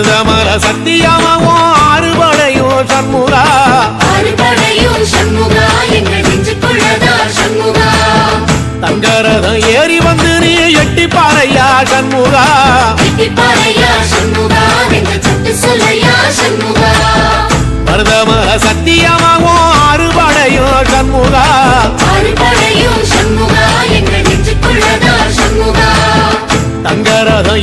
மருதமர சத்தியமாவும் ஆறுபடையும் சண்முகா. அறுபடையும் சண்முகா எங்கள் நெஞ்சுக்குள்ளதா சண்முகா? தங்கரதம் ஏறி வந்து நீ எட்டி பாறையா சண்முகா. எட்டிப்பாறையா சண்முகா எங்கள் சட்டு சொல்லையா சண்முகா? மருதமர சத்தியமாவும் ஆறுபடையும் சண்முகா. அறுபடையும் சண்முகா எங்கள் நெஞ்சுக்குள்ளதா சண்முகா? தங்கரதம்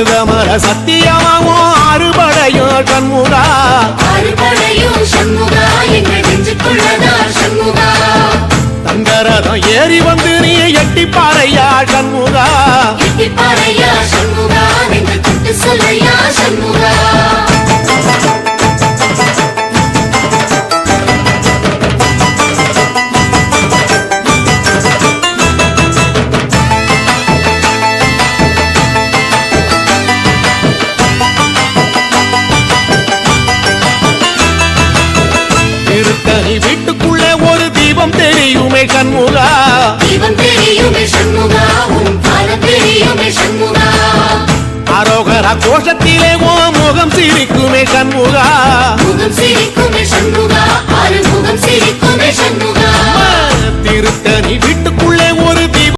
மருதமர சத்தியமாவும் அறுபடையோ சண்முகா. அறுபடையும் சண்முகா எங்கள் நெஞ்சுக்குள்ளதா சண்முகா? தங்கரதம் ஏறி வந்து நீ எட்டி பாறையா சண்முகா. எட்டிப்பாறையா சண்முகா எங்கள் தொட்டு சொல்லையா சண்முகா? திருத்தணி வீட்டுக்குள்ள ஒரு தீபம் தெரியுமே கண்முகா தீபம் தெரியுமே சண்முகா உன் பாதம் தெரியுமே சண்முகா. அரோகரா கோஷத்திலே ஓ முகம் சிரிக்குமே கண்முகா முகம் சிரிக்குமே சண்முகா ஆறு முகம் சிரிக்குமே சண்முகா. திருத்தணி வீட்டுக்குள்ளே